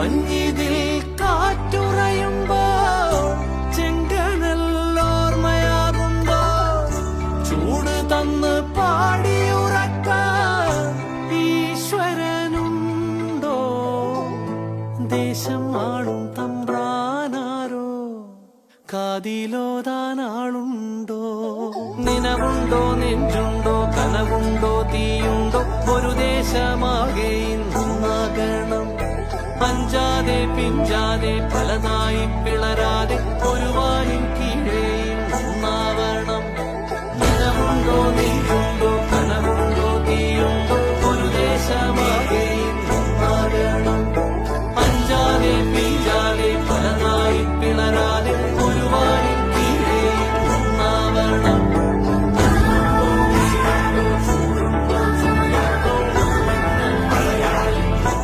മഞ്ഞിതിൽ കാറ്റുറയുമ്പോ ചെങ്കനല്ലോർമ്മയാകുമ്പോ ചൂട് തന്ന് പാടിയുറക്കാൻ ഈശ്വരനുണ്ടോ? ദേശം ആളും തമ്പ്രാനാരോ? കാതിലോതാനാളുണ്ടോ? നിനവുണ്ടോ നെഞ്ചുണ്ടോ? കനവുണ്ടോ? തീയുണ്ടോ? ഒരു ദേശമാകെ ഇന്നാകണം അഞ്ചാതെ പിഞ്ചാതെ ഫലനായി പിളരാതെ ഒരുവായും കീഴേയും ഒന്നാവണം. നിലമുണ്ടോ നീയുണ്ടോ കനമുണ്ടോ തീയുണ്ടോ ഒരു ദേശമാകേ